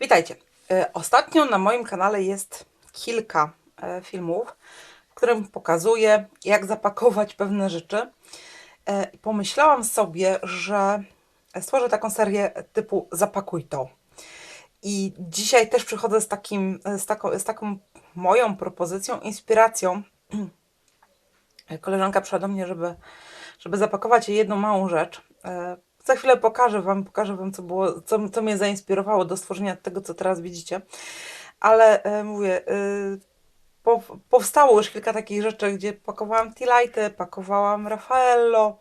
Witajcie. E, Ostatnio na moim kanale jest kilka e, filmów, w którym pokazuję, jak zapakować pewne rzeczy. E, Pomyślałam sobie, że stworzę taką serię typu Zapakuj to. I dzisiaj też przychodzę z, takim, z, taką, z taką moją propozycją, inspiracją. Koleżanka przyszła do mnie, żeby, żeby zapakować jedną małą rzecz. Za chwilę pokażę Wam, pokażę Wam, co, było, co, co mnie zainspirowało do stworzenia tego, co teraz widzicie. Ale e, mówię, e, po, powstało już kilka takich rzeczy, gdzie pakowałam T-Lighty, pakowałam Raffaello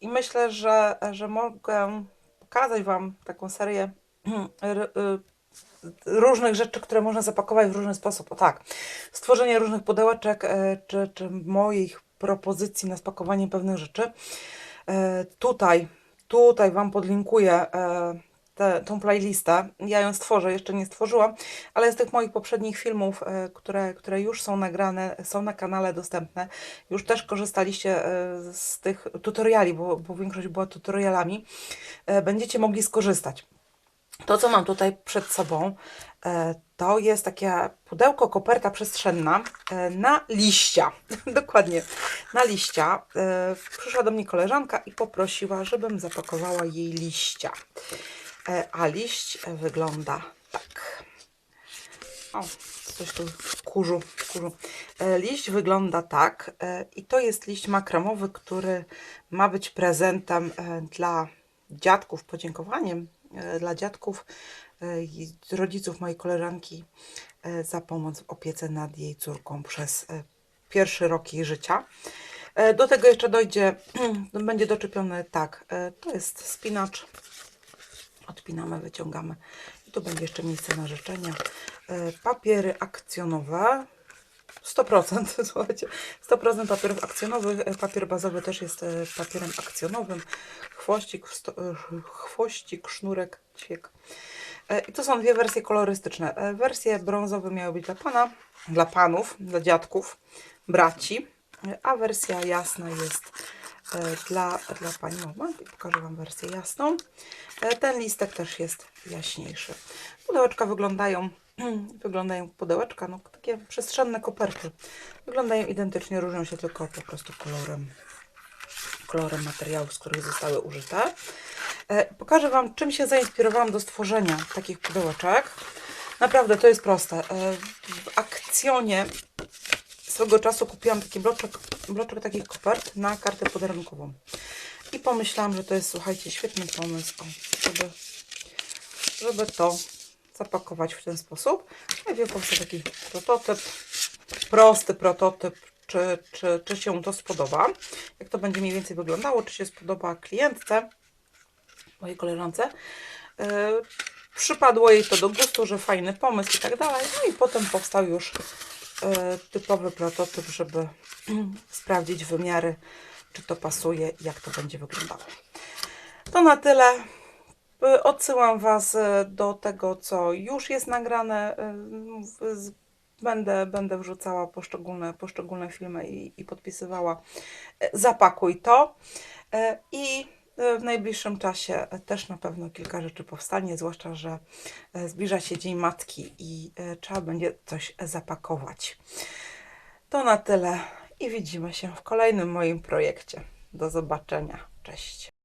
i myślę, że, że mogę pokazać Wam taką serię y, różnych rzeczy, które można zapakować w różny sposób. O tak, stworzenie różnych pudełeczek, e, czy, czy moich propozycji na spakowanie pewnych rzeczy. E, Tutaj, tutaj Wam podlinkuję e, tę tą playlistę. Ja ją stworzę, jeszcze nie stworzyłam, ale z tych moich poprzednich filmów, e, które, które już są nagrane, są na kanale dostępne, już też korzystaliście e, z tych tutoriali, bo, bo większość była tutorialami, e, będziecie mogli skorzystać. To, co mam tutaj przed sobą, e, to jest takie pudełko, koperta przestrzenna e, na liścia. Dokładnie, na liścia. E, Przyszła do mnie koleżanka i poprosiła, żebym zapakowała jej liścia. A liść wygląda tak. O, coś tu w kurzu, w kurzu. Liść wygląda tak i to jest liść makramowy, który ma być prezentem dla dziadków, podziękowaniem dla dziadków e, i rodziców mojej koleżanki e, za pomoc w opiece nad jej córką przez e, pierwszy rok jej życia. E, Do tego jeszcze dojdzie, będzie doczepiony tak, e, to jest spinacz, odpinamy, wyciągamy i tu będzie jeszcze miejsce na życzenia. E, Papiery akcjonowe, 100%, słuchajcie, 100% papierów akcjonowych. E, Papier bazowy też jest e, papierem akcjonowym. Chwościk, e, chwościk sznurek, ćwiek. I to są dwie wersje kolorystyczne. Wersje brązowe miały być dla pana, dla panów, dla dziadków, braci, a wersja jasna jest dla, dla pani. I Pokażę wam wersję jasną. E, Ten listek też jest jaśniejszy. Pudełeczka wyglądają wyglądają pudełeczka, no takie przestrzenne koperty. Wyglądają identycznie, różnią się tylko po prostu kolorem, kolorem materiałów, z których zostały użyte. E, Pokażę Wam, czym się zainspirowałam do stworzenia takich pudełeczek. Naprawdę to jest proste. E, W akcjonie swego czasu kupiłam taki bloczek, bloczek takich kopert na kartę podarunkową. I pomyślałam, że to jest, słuchajcie, świetny pomysł, żeby, żeby to zapakować w ten sposób. Najpierw powstał taki prototyp, prosty prototyp, czy, czy, czy się to spodoba, jak to będzie mniej więcej wyglądało, czy się spodoba klientce, mojej koleżance. Yy, przypadło jej to do gustu, że fajny pomysł i tak dalej. No i potem powstał już typowy prototyp, żeby sprawdzić wymiary, czy to pasuje i jak to będzie wyglądało. To na tyle. Y, Odsyłam Was y, do tego, co już jest nagrane. Będę, będę wrzucała poszczególne, poszczególne filmy i, i podpisywała. Zapakuj to. I w najbliższym czasie też na pewno kilka rzeczy powstanie, zwłaszcza, że y, zbliża się Dzień Matki i y, trzeba będzie coś zapakować. To na tyle i widzimy się w kolejnym moim projekcie. Do zobaczenia. Cześć.